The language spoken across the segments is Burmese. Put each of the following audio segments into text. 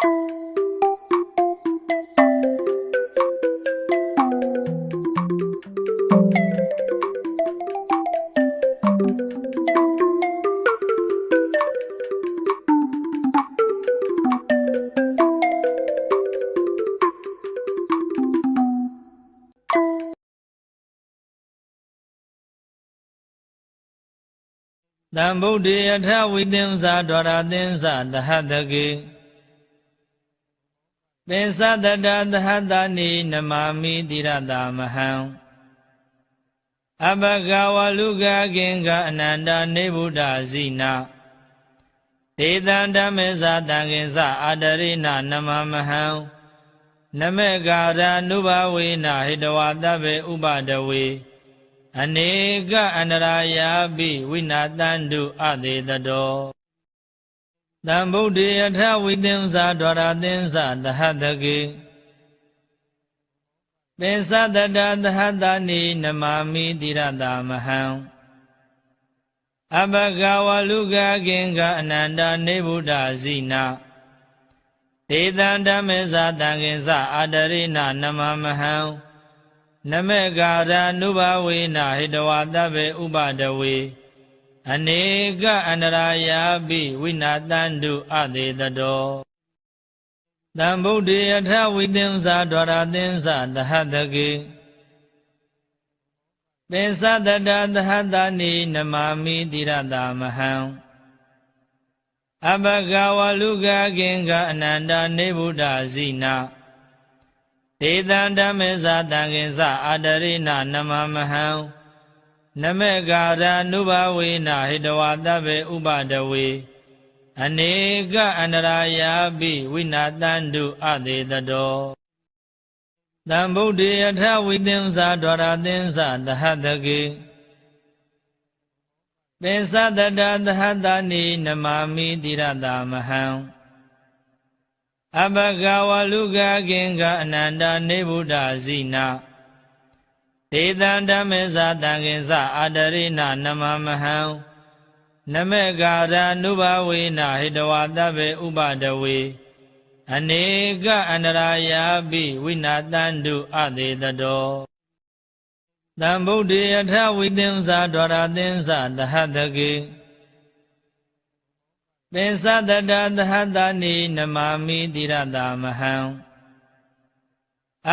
တံဗုဒ္ဓေအထဝိသင်္စာဒွါရသင်္စာသဟတကေ ပင်စတတသဟတနိနမာမိတိရတာမဟံအဘဂဝလူကကင်္ဂအနန္တနေဗုဒ္ဓဇိနာဒေသံဓမ္မေဇာတံကင်္စအာတရိနနမမဟံနမေကာရနုဘဝေနဟိတဝတဗ္ဗေဥပဒဝေအနေကအန္တရာယာပိဝိနာတန္တုအသေးတတော တံဗုဒ္ဓေအထဝိသင်္စာဒွါရသင်္စာသဟတကေပင်စတတသဟတနိနမာမိတိရတာမဟံအဘဂဝလူကကင်္ဂအနန္တနေဗုဒ္ဓဇိနာဒေသံဓမ္မေဇာတံကင်္စအာတရိနနမမဟံနမေကာရနုဘဝေနဟိတဝတဗ္ဗေဥပဒဝေ အနေကအန္တရာယာပိဝိနာတန္တုအသေးတတောတံဗုဒ္ဓေအထဝိသင်္စာဒွါရသင်္စာသဟတကေပင်စတတသဟတနိနမာမိတိရတာမဟံအဘဂဝလူကကင်္ဂအနန္တနေဗုဒ္ဓဇိနာဒေသံဓမ္မေဇာတံကင်္စအာတရိနနမမဟံ နမေကာရနုဘဝေနဟိတဝတဗ္ဗေဥပဒဝေအနေကအန္တရာယာပိဝိနာတန္တုအသေးတတောတံဗုဒ္ဓေအထဝိသင်္စာဒွါရသင်္စာသဟတကေပင်စတတသဟတနိနမာမိတိရတာမဟံအဘဂဝလူကကင်္ဂအနန္တနေဗုဒ္ဓဇိနာ ဒေသံဓမ္မေဇာတံကင်္စအာတရိနနမမဟံနမေကာရနုဘဝေနဟိတဝတဗ္ဗေဥပဒဝေအနေကအန္တရာယာပိဝိနာတန္တုအသေးတတောတံဗုဒ္ဓေအထဝိသင်္စာဒွါရသင်္စာသဟတကေပင်စတတသဟတနိနမာမိတိရတာမဟံ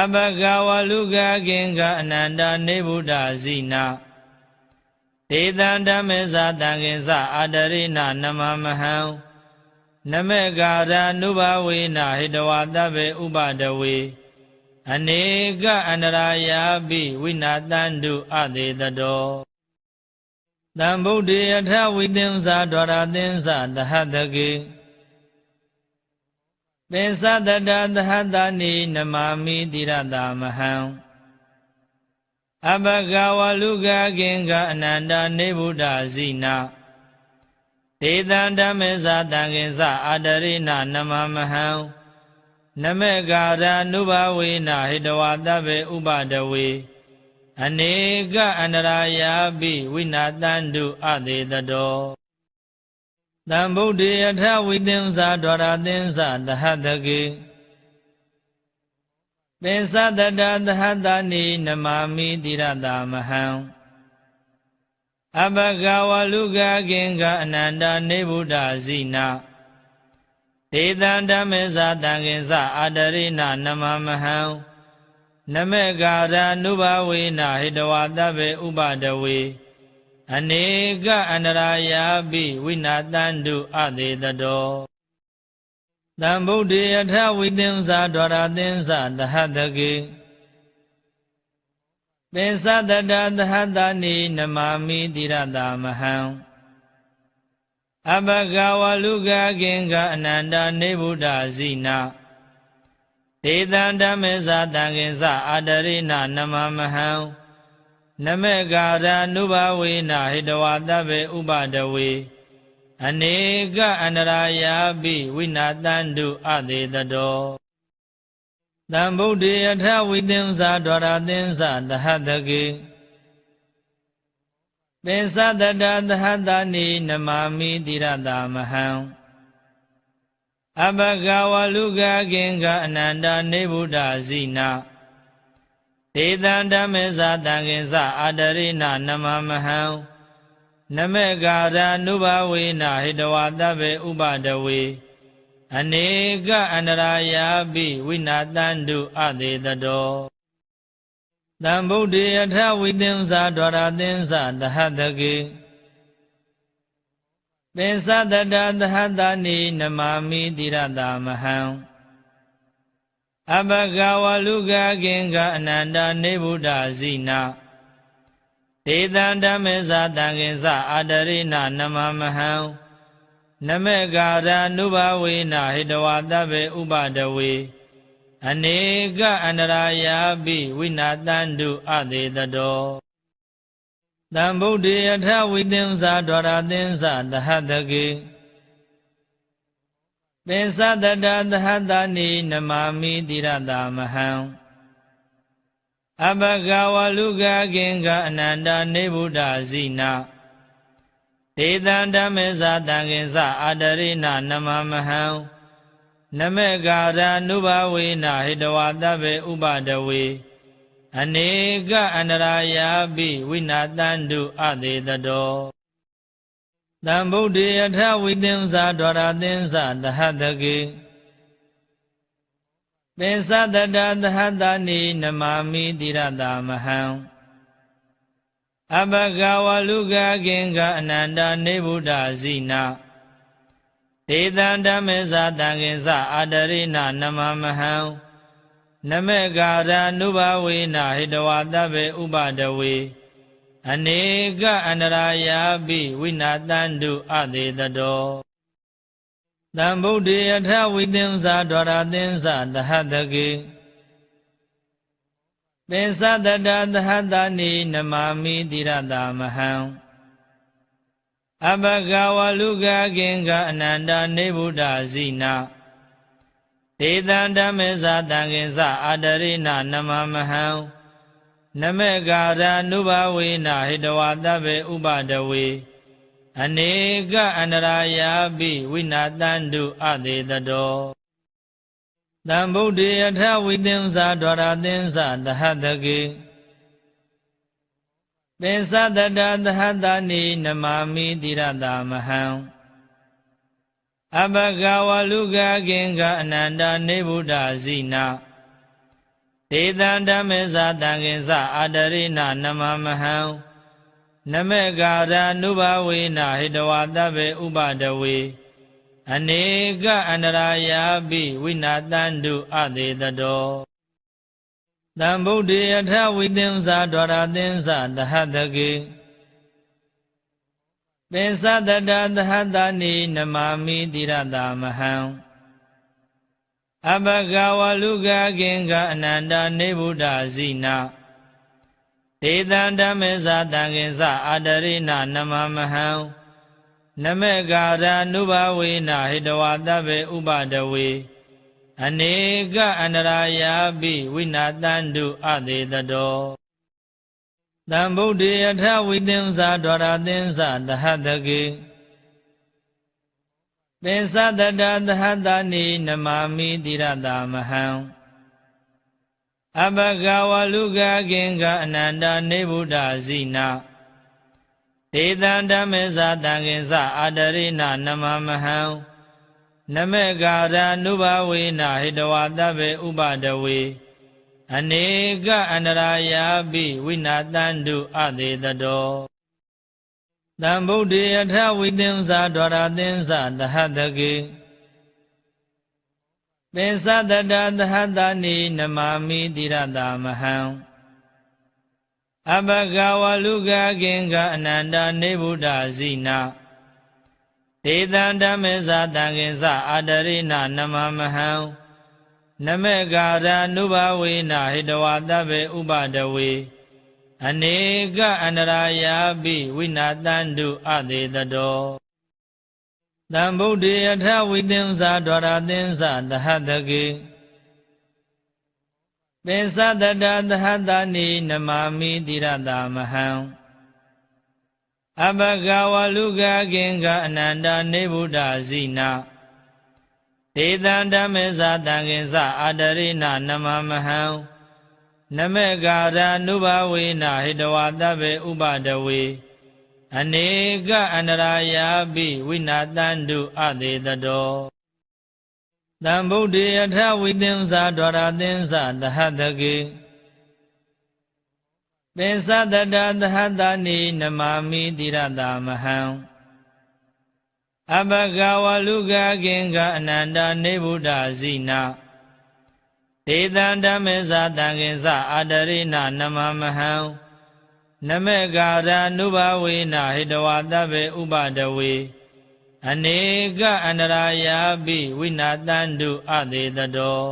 အဘဂဝလူကကင်္ဂအနန္တနေဗုဒ္ဓဇိနာဒေသံဓမ္မေဇာတံကင်္စအာတရိနနမမဟံနမေကာရနုဘဝေနဟိတဝတဗ္ဗေဥပဒဝေအနေကအန္တရာယာပိဝိနာတန္တုအသေးတတောတံဗုဒ္ဓေအထဝိသင်္စာဒွါရသင်္စာသဟတကေ ပင်စတတသဟတနိနမာမိတိရတာမဟံအဘဂဝလူကကင်္ဂအနန္တနေဗုဒ္ဓဇိနာဒေသံဓမ္မေဇာတံကင်္စအာတရိနနမမဟံနမေကာရနုဘဝေနဟိတဝတဗ္ဗေဥပဒဝေအနေကအန္တရာယာပိဝိနာတန္တုအသေးတတော တံဗုဒ္ဓေအထဝိသင်္စာဒွါရသင်္စာသဟတကေပင်စတတသဟတနိနမာမိတိရတာမဟံအဘဂဝလူကကင်္ဂအနန္တနေဗုဒ္ဓဇိနာဒေသံဓမ္မေဇာတံကင်္စအာတရိနနမမဟံနမေကာရနုဘဝေနဟိတဝတဗ္ဗေဥပဒဝေ အနေကအန္တရာယာပိဝိနာတန္တုအသေးတတောတံဗုဒ္ဓေအထဝိသင်္စာဒွါရသင်္စာသဟတကေပင်စတတသဟတနိနမာမိတိရတာမဟံအဘဂဝလူကကင်္ဂအနန္တနေဗုဒ္ဓဇိနာဒေသံဓမ္မေဇာတံကင်္စအာတရိနနမမဟံ နမေကာရနုဘဝေနဟိတဝတဗ္ဗေဥပဒဝေအနေကအန္တရာယာပိဝိနာတန္တုအသေးတတောတံဗုဒ္ဓေအထဝိသင်္စာဒွါရသင်္စာသဟတကေပင်စတတသဟတနိနမာမိတိရတာမဟံအဘဂဝလူကကင်္ဂအနန္တနေဗုဒ္ဓဇိနာ ဒေသံဓမ္မေဇာတံကိသအာတရိဏနမမဟံနမေကာရနုဘဝေနဟိတဝတဗေဥပဒဝေအနေကအန္တရာယာပိဝိနာတန္တုအသေးတတောတံဗုဒ္ဓေအထဝိသင်္စာဒွါရသင်္စာတဟတကေပင်စတတသဟတနိနမာမိတိရတာမဟံ အဘဂဝလူကကင်္ဂအနန္တနေဗုဒ္ဓဇိနာဒေသံဓမ္မေဇာတံကိသအာတရိဏနမမဟံနမေကာရနုဘဝေနဟိတဝတဗေဥပဒဝေအနေကအန္တရာယာပိဝိနာတန္တုအသေးတတောတံဗုဒ္ဓေအထဝိသင်္စာဒွါရသင်္စာတဟတကေ ပင်စတတသဟတနိနမာမိတိရတာမဟံအဘဂဝလူကကင်္ဂအနန္တနေဗုဒ္ဓဇိနာဒေသံဓမ္မေဇာတံကိသအာတရိဏနမမဟံနမေကာရနုဘဝေနဟိတဝတဗေဥပဒဝေအနေကအန္တရာယာပိဝိနာတန္တုအသေးတတော တံဗုဒ္ဓေအထဝိသင်္စာဒွါရသင်္စာတဟတကေပင်စတတသဟတနိနမာမိတိရတာမဟံအဘဂဝလူကကင်္ဂအနန္တနေဗုဒ္ဓဇိနာဒေသံဓမ္မေဇာတံကိသအာတရိဏနမမဟံနမေကာရနုဘဝေနဟိတဝတဗေဥပဒဝေ အနေကအန္တရာယာပိဝိနာတန္တုအသေးတတောတံဗုဒ္ဓေအထဝိသင်္စာဒွါရသင်္စာတဟတကေပင်စတတသဟတနိနမာမိတိရတာမဟံအဘဂဝလူကကင်္ဂအနန္တနေဗုဒ္ဓဇိနာဒေသံဓမ္မေဇာတံကိသအာတရိဏနမမဟံ နမေကာရနုဘဝေနဟိတဝတဗေဥပဒဝေအနေကအန္တရာယာပိဝိနာတန္တုအသေးတတောတံဗုဒ္ဓေအထဝိသင်္စာဒွါရသင်္စာတဟတကေပင်စတတသဟတနိနမာမိတိရတာမဟံအဘဂဝလူကကင်္ဂအနန္တနေဗုဒ္ဓဇိနာ ဒေသံဓမ္မေဇာတံကိသအာတရိဏနမမဟံနမေကာရနုဘဝေနဟိတဝတဗေဥပဒဝေအနေကအန္တရာယာပိဝိနာတန္တုအသေးတတောတံဗုဒ္ဓေအထဝိသင်္စာဒွါရသင်္စာတဟတကေပင်စတတသဟတနိနမာမိတိရတာမဟံ အဘဂဝလူကကင်္ဂအနန္တနေဗုဒ္ဓဇိနာဒေသံဓမ္မေဇာတံကိသအာတရိဏနမမဟံနမေကာရနုဘဝေနဟိတဝတဗေဥပဒဝေအနေကအန္တရာယာပိဝိနာတန္တုအသေးတတောတံဗုဒ္ဓေအထဝိသင်္စာဒွါရသင်္စာတဟတကေ ပင်စတတသဟတနိနမာမိတိရတာမဟံအဘဂဝလူကကင်္ဂအနန္တနေဗုဒ္ဓဇိနာဒေသံဓမ္မေဇာတံကိသအာတရိဏနမမဟံနမေကာရနုဘဝေနဟိတဝတဗေဥပဒဝေအနေကအန္တရာယာပိဝိနာတန္တုအသေးတတော တံဗုဒ္ဓေအထဝိသင်္စာဒွါရသင်္စာတဟတကေပင်စတတသဟတနိနမာမိတိရတာမဟံအဘဂဝလူကကင်္ဂအနန္တနေဗုဒ္ဓဇိနာဒေသံဓမ္မေဇာတံကိသအာတရိဏနမမဟံနမေကာရနုဘဝေနဟိတဝတဗေဥပဒဝေ အနေကအန္တရာယာပိဝိနာတန္တုအသေးတတောတံဗုဒ္ဓေအထဝိသင်္စာဒွါရသင်္စာတဟတကေပင်စတတသဟတနိနမာမိတိရတာမဟံအဘဂဝလူကကင်္ဂအနန္တနေဗုဒ္ဓဇိနာဒေသံဓမ္မေဇာတံကိသအာတရိဏနမမဟံ နမေကာရာနုဘဝေနဟိတဝတဗ္ဗေဥပဒဝေအနေကအန္တရာယာပိဝိနာတန္တုအသေးတတောတံဗုဒ္ဓေအထဝိသင်္စာဒွါရသင်္စာတဟတကေပင်စတတသဟတနိနမာမိတိရတာမဟံအဘဂဝလူကကင်္ဂအနန္တနေဗုဒ္ဓဇိနာ ဒေသံဓမ္မေဇာတံကိသအာတရိဏနမမဟံနမေကာရာနုဘဝေနဟိတဝတဗ္ဗေဥပဒဝေအနေကအန္တရာယာပိဝိနာတန္တုအသေးတတော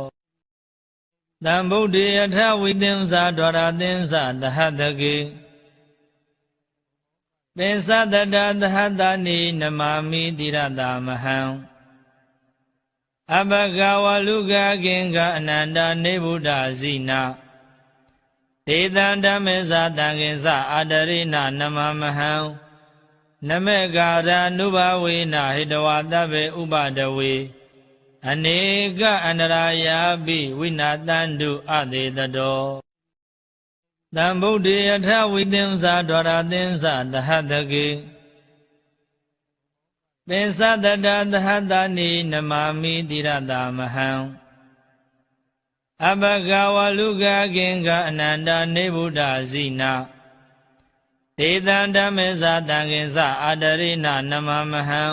တံဗုဒ္ဓေအထဝိသင်္စာဒွါရသင်္စာတဟတကေပင်စတတသဟတနိနမာမိတိရတာမဟံ အဘဂဝလူကကင်္ဂအနန္တနေဗုဒ္ဓဇိနာဒေသံဓမ္မေဇာတံကိသအာတရိဏနမမဟံနမေကာရာနုဘဝေနဟိတဝတဗ္ဗေဥပဒဝေအနေကအန္တရာယာပိဝိနာတန္တုအသေးတတောတံဗုဒ္ဓေအထဝိသင်္စာဒွါရသင်္စာတဟတကေ ပင်စတတသဟတနိနမာမိတိရတာမဟံအဘဂဝလူကကင်္ဂအနန္တနေဗုဒ္ဓဇိနာဒေသံဓမ္မေဇာတံကိသအာတရိဏနမမဟံ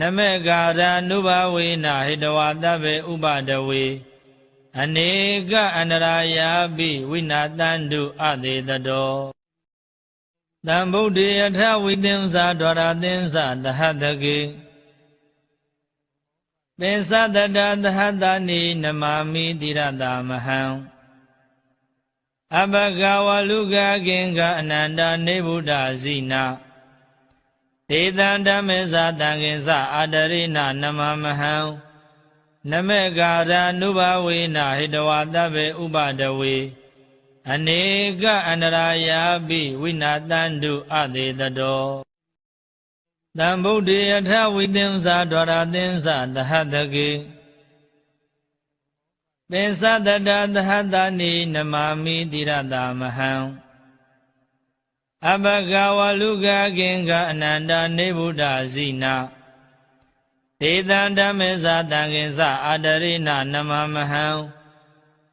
နမေကာရာနုဘဝေနဟိတဝတဗ္ဗေဥပဒဝေအနေကအန္တရာယာပိဝိနာတန္တုအသေးတတော တံဗုဒ္ဓေအထဝိသင်္စာဒွါရသင်္စာတဟတကေပင်စတတသဟတနိနမာမိတိရတာမဟံအဘဂဝလူကကင်္ဂအနန္တနေဗုဒ္ဓဇိနာဒေသံဓမ္မေဇာတံကိသအာတရိဏနမမဟံနမေကာရာနုဘဝေနဟိတဝတဗ္ဗေဥပဒဝေ အနေကအန္တရာယာပိဝိနာတန္တုအသေးတတောတံဗုဒ္ဓေအထဝိသင်္စာဒွါရသင်္စာတဟတကေပင်စတတသဟတနိနမာမိတိရတာမဟံအဘဂဝလူကကင်္ဂအနန္တနေဗုဒ္ဓဇိနာဒေသံဓမ္မေဇာတံကိသအာတရိဏနမမဟံ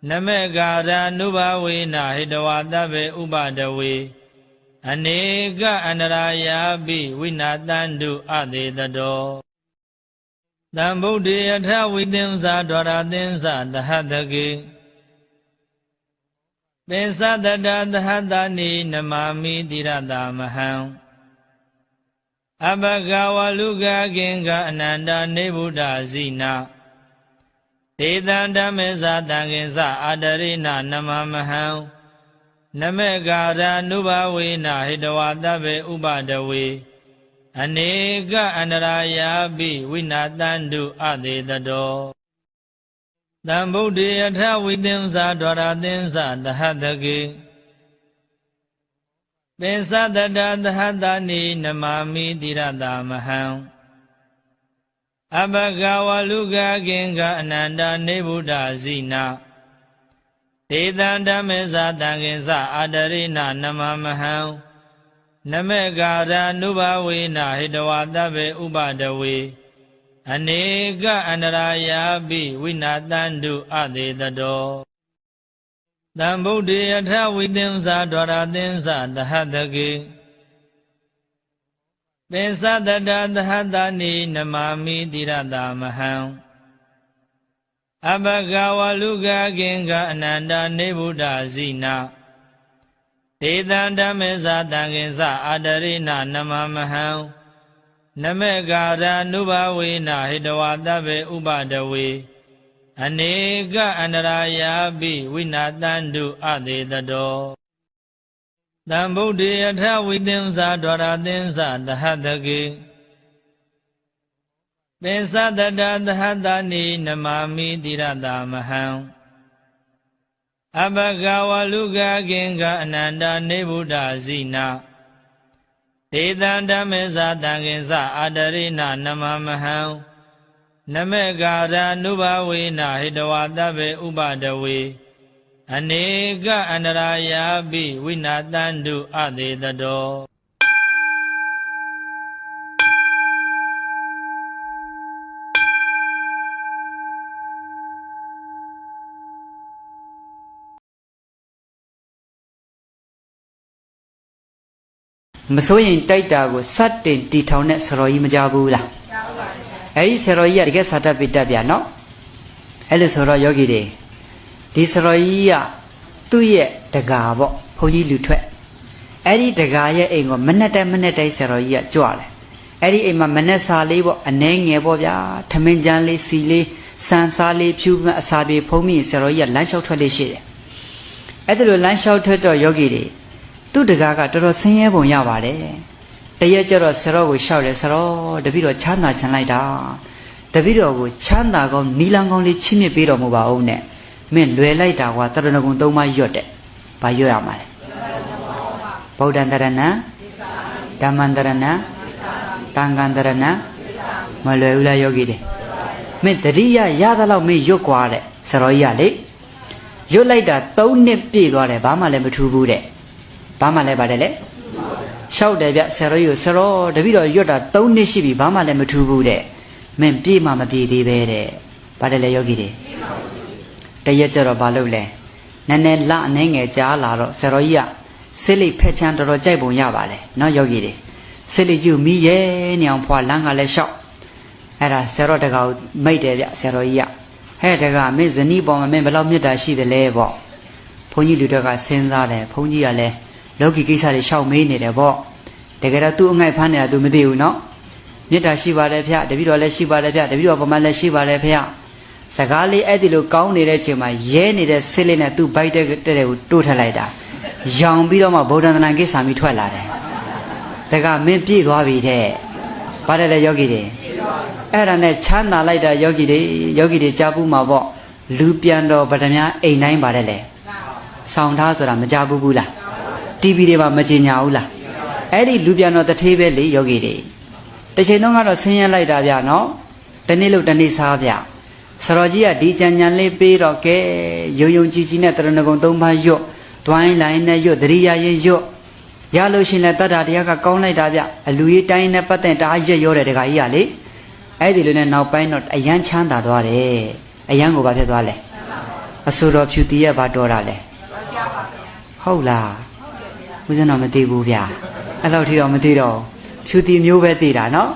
နမေကာရာနုဘဝေနဟိတဝတဗ္ဗေဥပဒဝေအနေကအန္တရာယာပိဝိနာတန္တုအသေးတတောတံဗုဒ္ဓေအထဝိသင်္စာဒွါရသင်္စာတဟတကေပင်စတတသဟတနိနမာမိတိရတာမဟံအဘဂဝလူကကင်္ဂအနန္တနေဗုဒ္ဓဇိနာ ဒေသံဓမ္မေဇာတံကိသအာတရိဏနမမဟံနမေကာရာနုဘဝေနဟိတဝတဗ္ဗေဥပဒဝေအနေကအန္တရာယာပိဝိနာတန္တုအသေးတတောတံဗုဒ္ဓေအထဝိသင်္စာဒွါရသင်္စာတဟတကေပင်စတတသဟတနိနမာမိတိရတာမဟံ အဘဂဝလူကကင်္ဂအနန္တနေဗုဒ္ဓဇိနာဒေသံဓမ္မေဇာတံကိသအာတရိဏနမမဟံနမေကာရာနုဘဝေနဟိတဝတဗ္ဗေဥပဒဝေအနေကအန္တရာယာပိဝိနာတန္တုအသေးတတောတံဗုဒ္ဓေအထဝိသင်္စာဒွါရသင်္စာတဟတကေ ပင်စတတသဟတနိနမာမိတိရတာမဟံအဘဂဝလူကကင်္ဂအနန္တနေဗုဒ္ဓဇိနာဒေသံဓမ္မေဇာတံကိသအာတရိဏနမမဟံနမေကာရာနုဘဝေနဟိတဝတဗ္ဗေဥပဒဝေအနေကအန္တရာယာပိဝိနာတန္တုအသေးတတော တံဗုဒ္ဓေအထဝိသင်္စာဒွါရသင်္စာတဟတကေပင်စတတသဟတနိနမာမိတိရတာမဟံအဘဂဝလူကကင်္ဂအနန္တနေဗုဒ္ဓဇိနာဒေသံဓမ္မေဇာတံကိသအာတရိဏနမမဟံနမေကာရနုဘဝေနဟိတဝတဗ္ဗေဥပဒဝေ အနေကအန္တရာယာပိဝိနာတန္တုအသေးတတောမစိုးရင်တိုက်တာကိုစတ်တင်တီထောင်တဲ့ဆရာကြီးမကြဘူးလားကြားပါပါအဲ့ဒီဆရာကြီးကတကယ်စာတတ်ပိတတ်ဗျာနော်အဲ့လိုဆိုတော့ယောဂီတွေ ဒီဆရာကြီးကသူ့ရဲ့တကာပေါ့ဘုန်းကြီးလူထွက်အဲ့ဒီတကာရဲ့အိမ်ကိုမနဲ့တိုင်မနဲ့တိုင်ဆရာကြီးကကြွတယ်အဲ့ဒီအိမ်မှာမနဲ့စာလေးပေါ့အနှဲငယ်ပေါ့ဗျာထမင်းကြမ်းလေးစီလေးစံစားလေးဖြူမအစာပြေဖုံးမိဆရာကြီးကလမ်းလျှောက်ထွက်လေးရှိတယ်အဲ့ဒါလိုလမ်းလျှောက်ထွက်တော့ယောဂီတွေသူ့တကားကတော်တော်ဆင်းရဲပုံရပါတယ်တရက်ကျတော့ဆရောကိုရှောက်တယ်ဆရောတပည့်တော်ချမ်းသာချင်လိုက်တာတပည့်တော်ကိုချမ်းသာကောင်းနီလန်းကောင်းလေးချီးမြှင့်ပေးတော်မူပါဦးနဲ့ မင်းလွယ်လိုက်တာကွာတရဏဂုံသုံးပါးရွတ်တယ်ဘာရွတ်ရမှာလဲဗုဒ္ဓံတရဏံဓမ္မံတရဏံတန်ခံတရဏံမလွယ်ဘူးလားယောဂီတွေမင်းတတိယရသလောက်မင်းရွတ်ကွာတဲ့ဆရောကြီးကလေရွတ်လိုက်တာ၃နှစ်ပြည့်သွားတယ်ဘာမှလည်းမထူးဘူးတဲ့ဘာမှလည်းပါတယ်လေလျှောက်တယ်ဗျဆရာကြီးကိုဆရာတပည့်တော်ရွတ်တာ၃နှစ်ရှိပြီဘာမှလည်းမထူးဘူးတဲ့မင်းပြေးမှမပြေးသေးပဲတဲ့ပါတယ်လေယောဂီတွေ တရက်ကျတော့ဘာလုပ်လဲနည်းနည်းလအနေငယ်ကြားလာတော့ဆရာကြီးကစစ်လိတ်ဖက်ချမ်းတော်တော်ကြိုက်ပုံရပါတယ်နော်ယောဂီတွေစစ်လိတ်ကျူမိရဲ့နေအောင်ဖွာလမ်းကလည်းလျှောက်အဲ့ဒါဆရာတော်တကောင်မိတ်တယ်ဗျဆရာတော်ကြီးကဟဲ့တကမင်းဇနီးပေါ်မှာမင်းဘယ်လောက်မေတ္တာရှိသလဲပေါ့ဘုန်းကြီးလူတော်ကစဉ်းစားတယ်ဘုန်းကြီးကလည်းလောကီကိစ္စတွေရှောက်မေးနေတယ်ပေါ့တကယ်တော့သူ့အငိုက်ဖမ်းနေတာ तू မသိဘူးနော်မေတ္တာရှိပါတယ်ဗျတပည့်တော်လည်းရှိပါတယ်ဗျတပည့်တော်ပမာလည်းရှိပါတယ်ဗျ စကားလေးအဲ့ဒီလိုကောင်းနေတဲ့အချိန်မှာရဲနေတဲ့ဆစ်လေးနဲ့သူ့ဘိုက်တဲ့တဲ့ကိုတိုးထက်လိုက်တာရောင်ပြီးတော့မှဗုဒ္ဓံတဏ္ဍကိစ္စမီထွက်လာတယ်ဒါကမင်းပြည့်သွားပြီတဲ့ပါတယ်လေယောဂီတွေအဲ့ဒါနဲ့ချမ်းသာလိုက်တာယောဂီတွေယောဂီတွေကြားဘူးမှာပေါ့လူပြန်တော်ဗဒမြအိမ်တိုင်းပါတယ်လေဆောင်းထားဆိုတာမကြဘူးဘူးလား TV တွေမှာမကြင်ညာဘူးလားအဲ့ဒီလူပြန်တော်တထေးပဲလေယောဂီတွေတစ်ချိန်တော့ကတော့ဆင်းရဲလိုက်တာဗျနော်တနေ့လို့တနေ့စားဗျ ဆရာကြီးကဒီကြံကြံလေးပေးတော့ကဲယုံယုံကြည်ကြည်နဲ့တရဏဂုံသုံးပါးရွတ်တွိုင်းလိုင်းနဲ့ရွတ်တရိယာရင်ရွတ်ရလို့ရှင်လဲတတ္တာတရားကကောင်းလိုက်တာဗျအလူကြီးတိုင်းနဲ့ပတ်သက်တအားရက်ရောတယ်တခါကြီးကလေအဲ့ဒီလိုနဲ့နောက်ပိုင်းတော့အယမ်းချမ်းသာသွားတယ်အယမ်းကိုဘာဖြစ်သွားလဲအဆိုတော်ဖြူတီးရဲ့ဘာတော်တာလဲဟုတ်လားဦးဇင်းတော်မသိဘူးဗျာအဲ့လောက်ထိတော့မသိတော့ဖြူတီမျိုးပဲသိတာနော်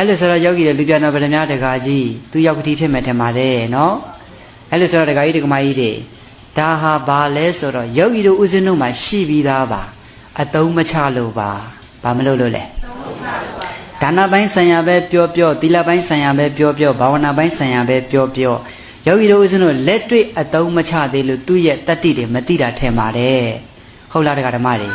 အဲ့လိုဆိုတော့ယောဂီတွေလူပြန်တော်ဗရမ ्या တကာကြီးသူယောက်ကတိဖြစ်မဲ့ထင်ပါတယ်နော်အဲ့လိုဆိုတော့တကာကြီးတကမကြီးတွေဒါဟာဘာလဲဆိုတော့ယောဂီတို့ဦးဇင်းတို့မှာရှိပြီးသားပါအတုံးမချလို့ပါဘာမလို့လို့လဲဒါနပိုင်းဆံရပဲပြောပြောသီလပိုင်းဆံရပဲပြောပြောဘာဝနာပိုင်းဆံရပဲပြောပြောယောဂီတို့ဦးဇင်းတို့လက်တွေ့အတုံးမချသေးလို့သူ့ရဲ့တတ္တိတွေမသိတာထင်ပါတယ်ဟုတ်လားတရားဓမ္မတွေ